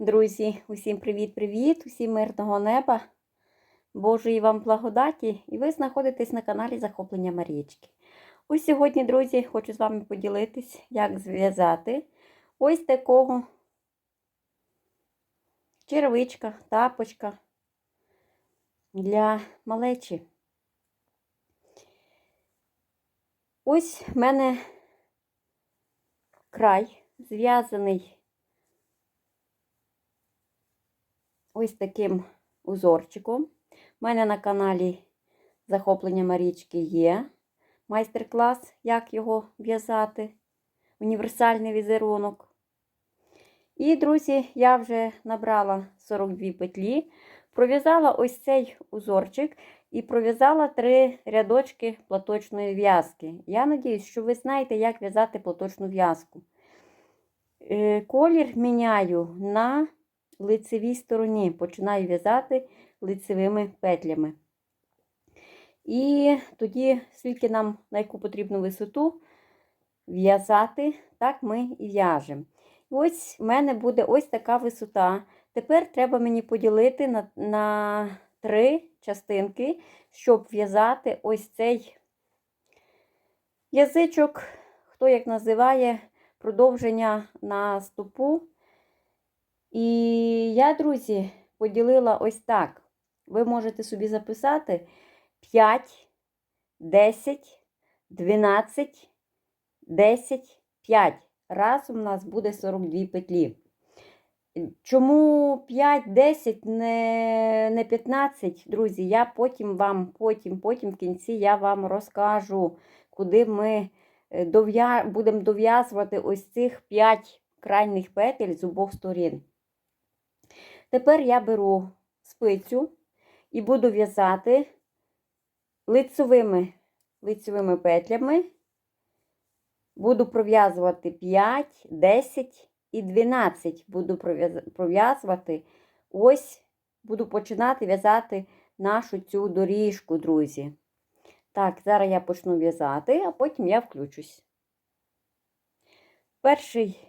Друзі, усім привіт-привіт, усім мирного неба, Божої вам благодаті, і ви знаходитесь на каналі Захоплення Марічки. Ось сьогодні, друзі, хочу з вами поділитись, як зв'язати ось такого черевичка, тапочка для малечі. Ось в мене край зв'язаний. Ось таким узорчиком. У мене на каналі Захоплення Марічки є майстер-клас, як його в'язати, універсальний візерунок. І, друзі, я вже набрала 42 петлі, пров'язала ось цей узорчик і пров'язала три рядочки платочної в'язки. Я надіюсь, що ви знаєте, як в'язати платочну в'язку. Е, колір міняю на лицевій стороні, починаю в'язати лицевими петлями. І тоді, скільки нам на яку потрібну висоту в'язати, так ми і в'яжемо. Ось в мене буде ось така висота. Тепер треба мені поділити на, на три частинки, щоб в'язати ось цей язичок, хто як називає, продовження на стопу. І я, друзі, поділила ось так. Ви можете собі записати 5, 10, 12, 10, 5. Разом у нас буде 42 петлі. Чому 5, 10, не не 15, друзі, я потім вам, потім, потім в кінці я вам розкажу, куди ми е, будемо дов'язувати ось цих 5 крайніх петель з обох сторін. Тепер я беру спицю і буду в'язати лицевими, лицевими петлями. Буду пров'язувати 5, 10 і 12. Буду пров'язувати. Ось буду починати в'язати нашу цю доріжку, друзі. Так, зараз я почну в'язати, а потім я включусь. Перший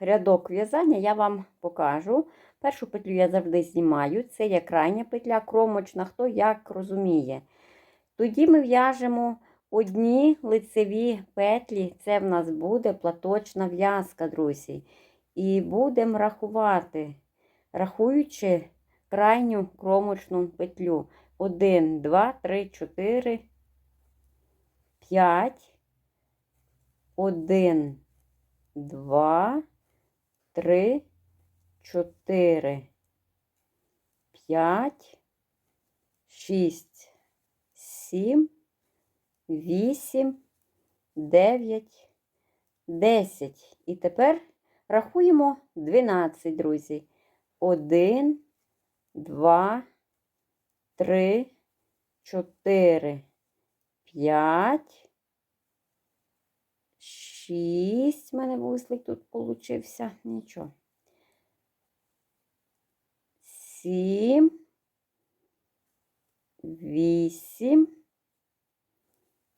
рядок в'язання я вам покажу. Першу петлю я завжди знімаю, це є крайня петля, кромочна, хто як розуміє. Тоді ми в'яжемо одні лицеві петлі, це в нас буде платочна в'язка, друзі. І будемо рахувати, рахуючи крайню кромочну петлю. 1, 2, 3, 4, 5, 1, два, три, чотири, п'ять, шість, сім, вісім, дев'ять, десять. І тепер рахуємо 12, друзі. Один, два, три, чотири, п'ять. Шість в мене вузлик тут получився. Нічого. Сім. Вісім.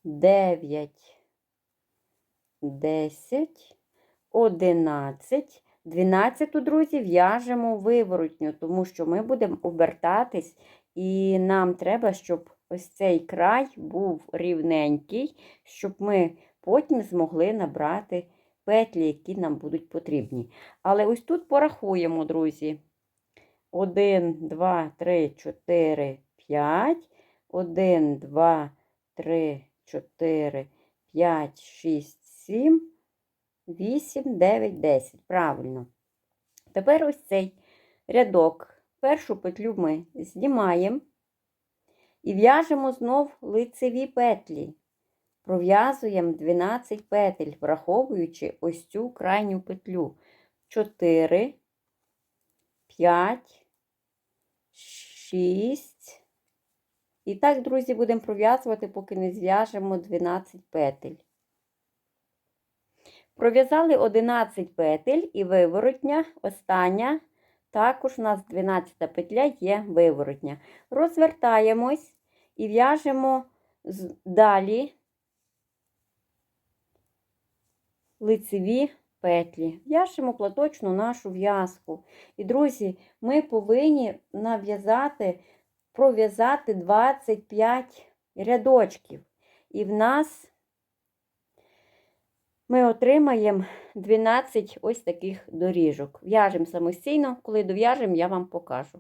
Дев'ять. Десять. Одинадцять. Дванадцяту, друзі, в'яжемо виворотню, тому що ми будемо обертатись, і нам треба, щоб ось цей край був рівненький, щоб ми потім змогли набрати петлі, які нам будуть потрібні. Але ось тут порахуємо, друзі. 1, 2, 3, 4, 5. 1, 2, 3, 4, 5, 6, 7, 8, 9, 10. Правильно. Тепер ось цей рядок. Першу петлю ми знімаємо і в'яжемо знов лицеві петлі пров'язуємо 12 петель, враховуючи ось цю крайню петлю. 4, 5, 6. І так, друзі, будемо пров'язувати, поки не зв'яжемо 12 петель. Пров'язали 11 петель і виворотня, остання, також у нас 12 петля є виворотня. Розвертаємось і в'яжемо далі лицеві петлі. В'яжемо платочну нашу в'язку. І, друзі, ми повинні нав'язати, пров'язати 25 рядочків. І в нас ми отримаємо 12 ось таких доріжок. В'яжемо самостійно, коли дов'яжемо, я вам покажу.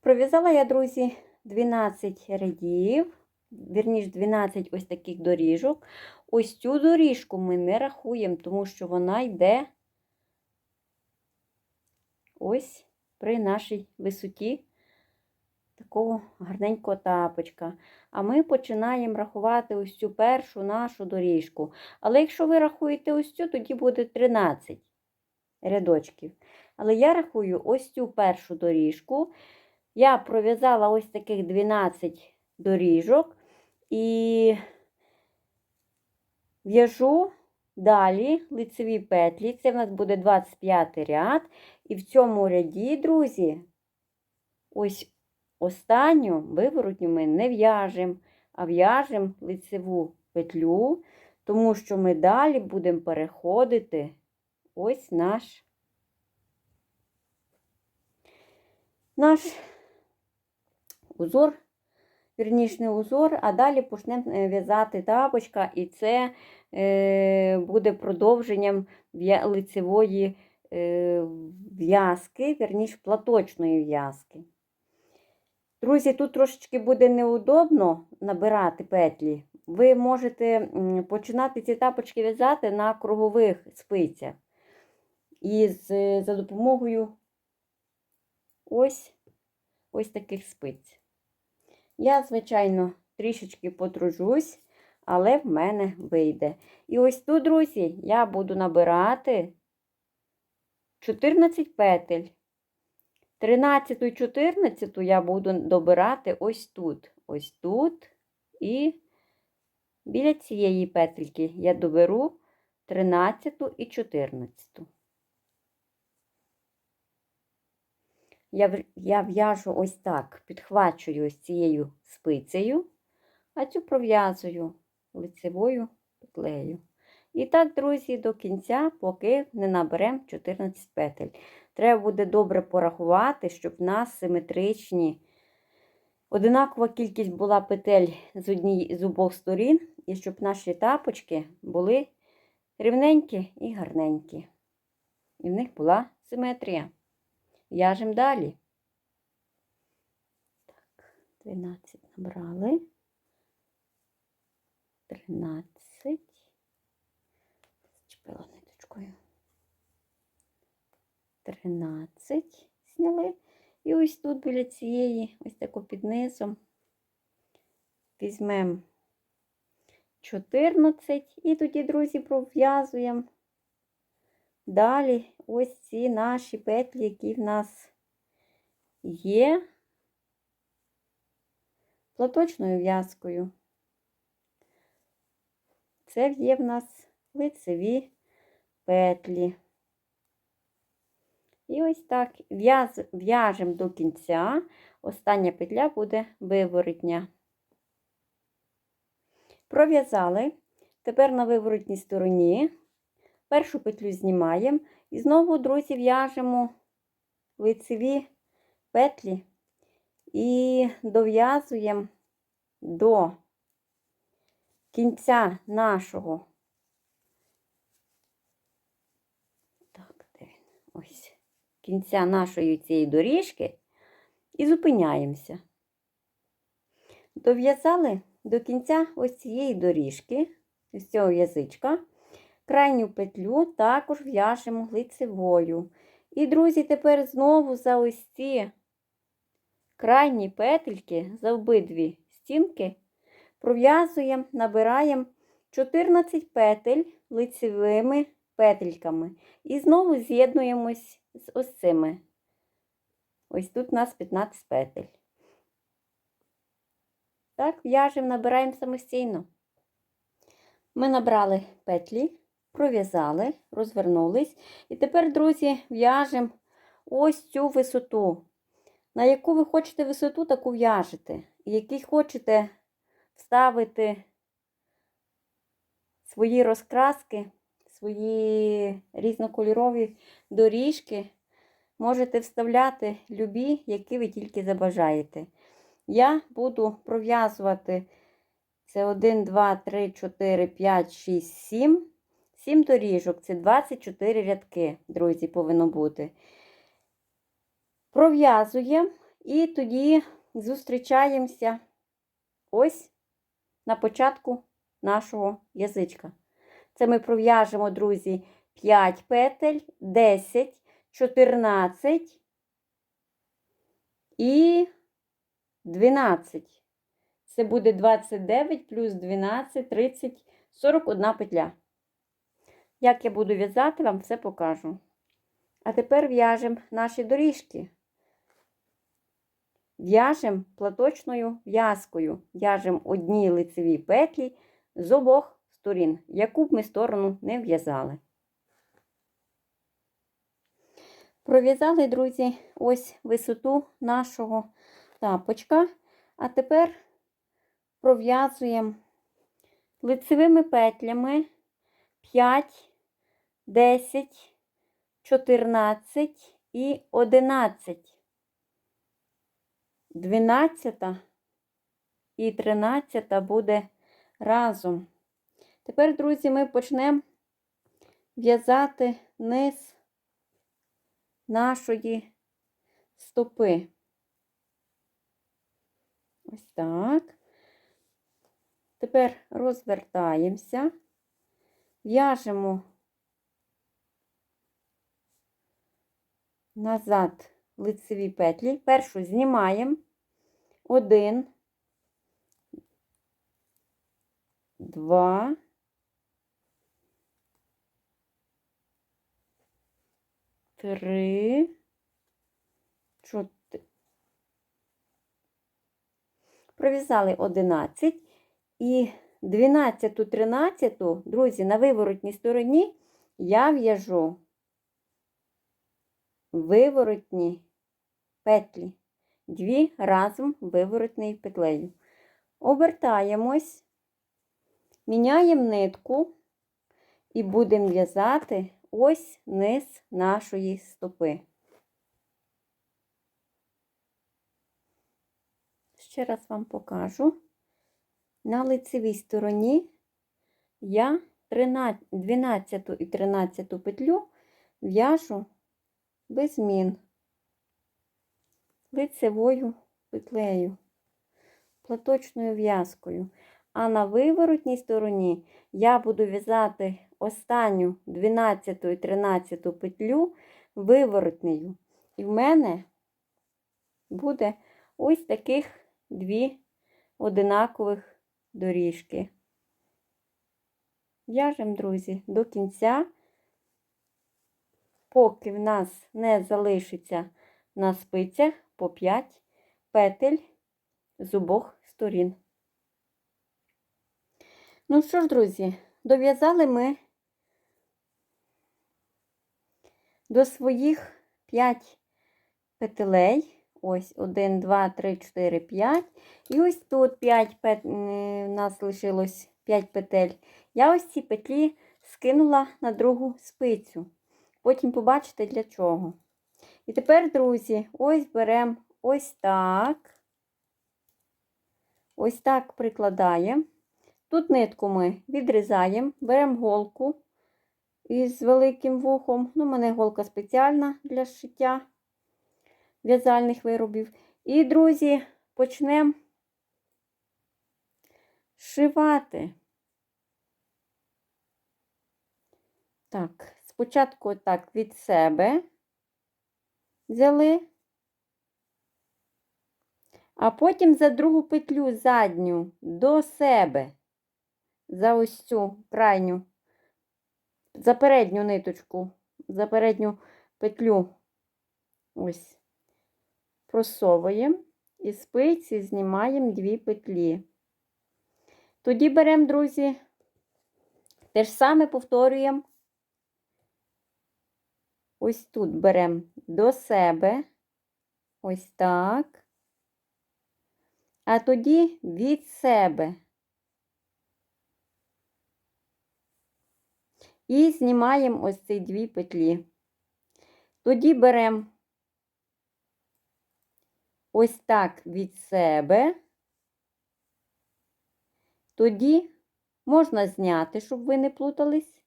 Пров'язала я, друзі, 12 рядів, вірніш 12 ось таких доріжок. Ось цю доріжку ми не рахуємо, тому що вона йде ось при нашій висоті такого гарненького тапочка. А ми починаємо рахувати ось цю першу нашу доріжку. Але якщо ви рахуєте ось цю, тоді буде 13 рядочків. Але я рахую ось цю першу доріжку. Я пров'язала ось таких 12 доріжок і в'яжу далі лицеві петлі. Це в нас буде 25 ряд. І в цьому ряді, друзі, ось останню виворотню ми не в'яжемо, а в'яжемо лицеву петлю, тому що ми далі будемо переходити ось наш наш узор, вірніше не узор, а далі почнемо е, в'язати тапочка, і це е, буде продовженням лицевої е, в'язки, вірніше платочної в'язки. Друзі, тут трошечки буде неудобно набирати петлі. Ви можете починати ці тапочки в'язати на кругових спицях. І за допомогою ось, ось таких спиць. Я, звичайно, трішечки потружусь, але в мене вийде. І ось тут, друзі, я буду набирати 14 петель. 13 і 14 я буду добирати ось тут. Ось тут і біля цієї петельки я доберу 13 і 14. Я, я в'яжу ось так, підхвачую ось цією спицею, а цю пров'язую лицевою петлею. І так, друзі, до кінця, поки не наберемо 14 петель. Треба буде добре порахувати, щоб в нас симетричні, одинакова кількість була петель з, одній, з обох сторін, і щоб наші тапочки були рівненькі і гарненькі. І в них була симетрія. В'яжемо далі. Так, 12 набрали. 13. Зчепила ниточкою. 13 зняли. І ось тут біля цієї, ось тако під низом, візьмемо 14 і тоді, друзі, пров'язуємо далі ось ці наші петлі, які в нас є платочною в'язкою. Це є в нас лицеві петлі. І ось так в'яжемо до кінця. Остання петля буде виворотня. Пров'язали. Тепер на виворотній стороні першу петлю знімаємо і знову, друзі, в'яжемо лицеві петлі і дов'язуємо до кінця нашого. Так, де він? Ось. Кінця нашої цієї доріжки і зупиняємося. Дов'язали до кінця ось цієї доріжки, ось цього язичка. Крайню петлю також в'яжемо лицевою. І, друзі, тепер знову за ось ці крайні петельки, за обидві стінки, пров'язуємо, набираємо 14 петель лицевими петельками. І знову з'єднуємось з ось цими. Ось тут у нас 15 петель. Так, в'яжемо, набираємо самостійно. Ми набрали петлі, пров'язали, розвернулись. І тепер, друзі, в'яжемо ось цю висоту. На яку ви хочете висоту, таку в'яжете. І який хочете вставити свої розкраски, свої різнокольорові доріжки можете вставляти любі, які ви тільки забажаєте. Я буду пров'язувати це 1, 2, 3, 4, 5, 6, 7. 7 доріжок це 24 рядки, друзі, повинно бути. Пров'язуємо і тоді зустрічаємося ось на початку нашого язичка. Це ми пров'яжемо, друзі, 5 петель, 10, 14 і 12. Це буде 29 плюс 12, 30, 41 петля. Як я буду в'язати, вам все покажу. А тепер в'яжемо наші доріжки. В'яжемо платочною в'язкою. В'яжемо одні лицеві петлі з обох сторін, яку б ми сторону не в'язали. Пров'язали, друзі, ось висоту нашого тапочка. А тепер пров'язуємо лицевими петлями 5, 10, 14 і 11. 12 і 13 буде разом. Тепер, друзі, ми почнемо в'язати низ нашої стопи. Ось так. Тепер розвертаємося, в'яжемо назад лицеві петлі. Першу знімаємо. Один, два, три, чотири. Пров'язали 11 і 12, 13, друзі, на виворотній стороні я в'яжу виворотні петлі. Дві разом виворотною петлею. Обертаємось, міняємо нитку і будемо в'язати ось низ нашої стопи. Ще раз вам покажу. На лицевій стороні я 12 і 13 петлю в'яжу без змін лицевою петлею, платочною в'язкою. А на виворотній стороні я буду в'язати останню 12 і 13 петлю виворотнею. І в мене буде ось таких дві одинакових доріжки. В'яжемо, друзі, до кінця, поки в нас не залишиться на спицях по 5 петель з обох сторін. Ну що ж, друзі, дов'язали ми до своїх 5 петелей. Ось 1, 2, 3, 4, 5. І ось тут 5 пет... у нас лишилось 5 петель. Я ось ці петлі скинула на другу спицю. Потім побачите для чого. І тепер, друзі, ось беремо ось так. Ось так прикладаємо. Тут нитку ми відрізаємо, беремо голку із великим вухом. Ну, у мене голка спеціальна для шиття в'язальних виробів. І, друзі, почнемо шивати. Так, спочатку так від себе взяли, а потім за другу петлю задню до себе, за ось цю крайню, за передню ниточку, за передню петлю. Ось просовуємо і спиці знімаємо дві петлі. Тоді беремо, друзі, те ж саме повторюємо. Ось тут беремо до себе, ось так, а тоді від себе. І знімаємо ось ці дві петлі. Тоді беремо ось так від себе. Тоді можна зняти, щоб ви не плутались.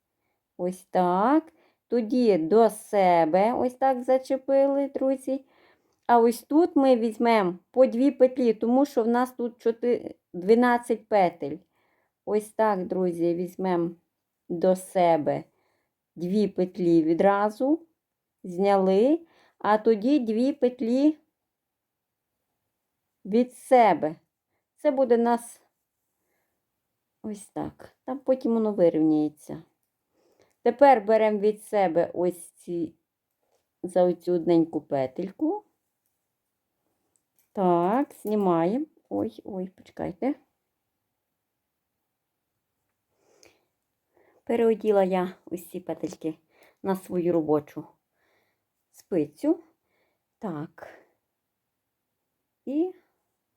Ось так. Тоді до себе ось так зачепили, друзі. А ось тут ми візьмемо по дві петлі, тому що в нас тут 12 петель. Ось так, друзі, візьмемо до себе дві петлі відразу, зняли, а тоді дві петлі від себе. Це буде нас ось так. Там потім воно вирівняється. Тепер беремо від себе ось ці за оцю одненьку петельку. Так, знімаємо. Ой, ой, почекайте. Переоділа я ось ці петельки на свою робочу спицю. Так. І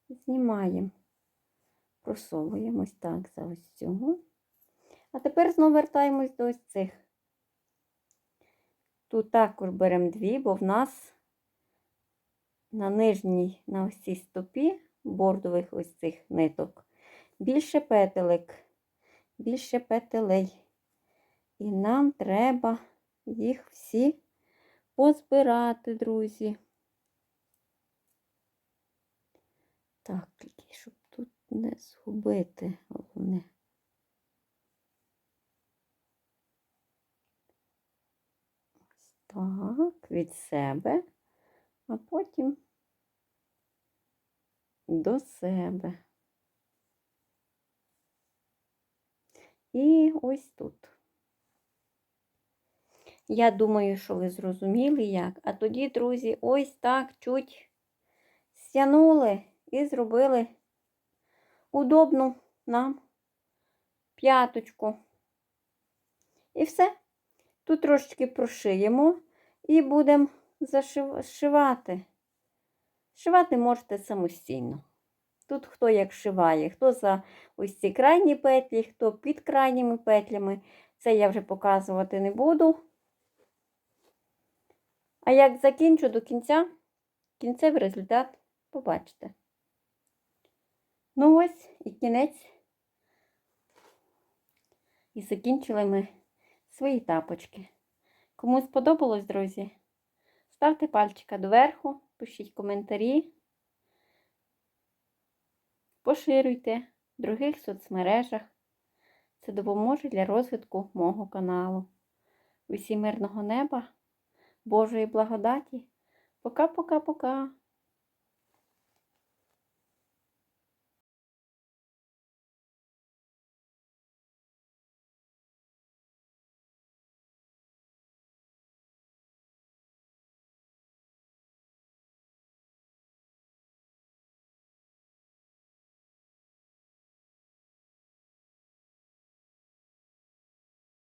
знімаємо. Просовуємо ось так за ось цього. А тепер знову вертаємось до ось цих. Тут також беремо дві, бо в нас на нижній, на ось стопі бордових ось цих ниток. Більше петелек, більше петелей. І нам треба їх всі позбирати, друзі. Так, тільки щоб тут не згубити головне. Так, від себе, а потім до себе. І ось тут. Я думаю, що ви зрозуміли як. А тоді, друзі, ось так чуть стягнули і зробили удобну нам п'яточку. І все. Тут трошечки прошиємо і будемо зашивати. Шивати можете самостійно. Тут хто як шиває, хто за ось ці крайні петлі, хто під крайніми петлями. Це я вже показувати не буду. А як закінчу до кінця, кінцевий результат побачите. Ну ось і кінець. І закінчили ми свої тапочки. Кому сподобалось, друзі, ставте пальчика доверху, пишіть коментарі, поширюйте в других соцмережах. Це допоможе для розвитку мого каналу. Усім мирного неба, Божої благодаті. Пока-пока-пока.